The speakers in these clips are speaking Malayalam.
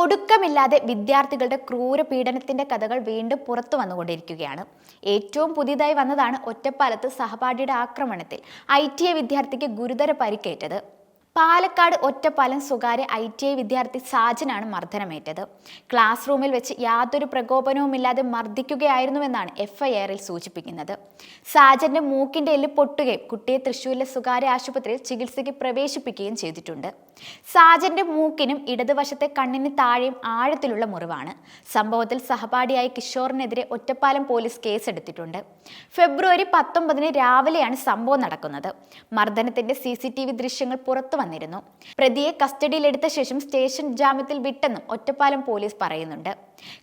ഒടുക്കമില്ലാതെ വിദ്യാർത്ഥികളുടെ ക്രൂരപീഡനത്തിന്റെ കഥകൾ വീണ്ടും പുറത്തു വന്നുകൊണ്ടിരിക്കുകയാണ്. ഏറ്റവും പുതിയതായി വന്നതാണ് ഒറ്റപ്പാലത്ത് സഹപാഠിയുടെ ആക്രമണത്തിൽ. ഐ ടി ഐ വിദ്യാർത്ഥിക്ക് ഗുരുതര പരിക്കേറ്റത്. പാലക്കാട് ഒറ്റപ്പാലം സ്വകാര്യ ഐ ടി ഐ വിദ്യാർത്ഥി സാജനാണ് മർദ്ദനമേറ്റത്. ക്ലാസ് റൂമിൽ വെച്ച് യാതൊരു പ്രകോപനവുമില്ലാതെ മർദ്ദിക്കുകയായിരുന്നുവെന്നാണ് എഫ് ഐ ആറിൽ സൂചിപ്പിക്കുന്നത്. സാജന്റെ മൂക്കിന്റെ എല്ല് പൊട്ടുകയും കുട്ടിയെ തൃശൂരിലെ സ്വകാര്യ ആശുപത്രിയിൽ ചികിത്സയ്ക്ക് പ്രവേശിപ്പിക്കുകയും ചെയ്തിട്ടുണ്ട്. സാജന്റെ മൂക്കിനും ഇടതുവശത്തെ കണ്ണിന് താഴെയും ആഴത്തിലുള്ള മുറിവാണ്. സംഭവത്തിൽ സഹപാഠിയായ കിഷോറിനെതിരെ ഒറ്റപ്പാലം പോലീസ് കേസെടുത്തിട്ടുണ്ട്. ഫെബ്രുവരി പത്തൊമ്പതിന് രാവിലെയാണ് സംഭവം നടക്കുന്നത്. മർദ്ദനത്തിന്റെ സി സി ടി വി ദൃശ്യങ്ങൾ പുറത്തു വന്നിരുന്നു. പ്രതിയെ കസ്റ്റഡിയിലെടുത്ത ശേഷം സ്റ്റേഷൻ ജാമ്യത്തിൽ വിട്ടെന്നും ഒറ്റപ്പാലം പോലീസ് പറയുന്നുണ്ട്.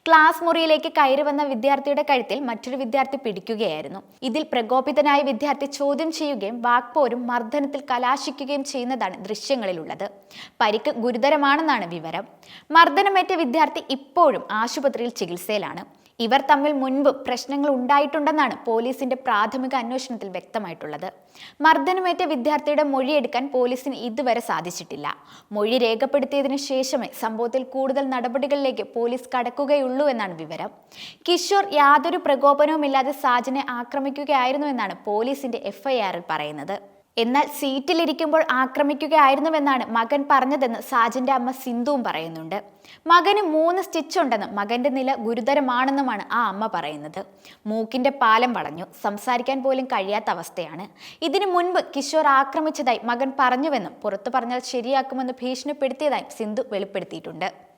ക്ലാസ് മുറിയിലേക്ക് കയറി വന്ന വിദ്യാർത്ഥിയുടെ കഴുത്തിൽ മറ്റൊരു വിദ്യാർത്ഥി പിടിക്കുകയായിരുന്നു. ഇതിൽ പ്രകോപിതനായ വിദ്യാർത്ഥി ചോദ്യം ചെയ്യുകയും വാക്പോരും മർദ്ദനത്തിൽ കലാശിക്കുകയും ചെയ്യുന്നതാണ് ദൃശ്യങ്ങളിലുള്ളത്. പരിക്ക് ഗുരുതരമാണെന്നാണ് വിവരം. മർദ്ദനമേറ്റ വിദ്യാർത്ഥി ഇപ്പോഴും ആശുപത്രിയിൽ ചികിത്സയിലാണ്. ഇവർ തമ്മിൽ മുൻപ് പ്രശ്നങ്ങൾ ഉണ്ടായിട്ടുണ്ടെന്നാണ് പോലീസിന്റെ പ്രാഥമിക അന്വേഷണത്തിൽ വ്യക്തമായിട്ടുള്ളത്. മർദ്ദനമേറ്റ വിദ്യാർത്ഥിയുടെ മൊഴിയെടുക്കാൻ പോലീസിന് ഇതുവരെ സാധിച്ചിട്ടില്ല. മൊഴി രേഖപ്പെടുത്തിയതിനു ശേഷമേ സംഭവത്തിൽ കൂടുതൽ നടപടികളിലേക്ക് പോലീസ് കടക്കുകയുള്ളൂ എന്നാണ് വിവരം. കിഷോർ യാതൊരു പ്രകോപനവുമില്ലാതെ സാജിനെ ആക്രമിക്കുകയായിരുന്നു എന്നാണ് പോലീസിന്റെ എഫ്ഐആറിൽ പറയുന്നത്. എന്നാൽ സീറ്റിലിരിക്കുമ്പോൾ ആക്രമിക്കുകയായിരുന്നുവെന്നാണ് മകൻ പറഞ്ഞതെന്ന് സാജന്റെ അമ്മ സിന്ധുവും പറയുന്നുണ്ട്. മകന് മൂന്ന് സ്റ്റിച്ച് ഉണ്ടെന്നും മകന്റെ നില ഗുരുതരമാണെന്നുമാണ് ആ അമ്മ പറയുന്നത്. മൂക്കിന്റെ പാലം വളഞ്ഞു. സംസാരിക്കാൻ പോലും കഴിയാത്ത അവസ്ഥയാണ്. ഇതിനു മുൻപ് കിഷോർ ആക്രമിച്ചതായി മകൻ പറഞ്ഞുവെന്നും പുറത്തു പറഞ്ഞാൽ ശരിയാക്കുമെന്ന് ഭീഷണിപ്പെടുത്തിയതായി സിന്ധു വെളിപ്പെടുത്തിയിട്ടുണ്ട്.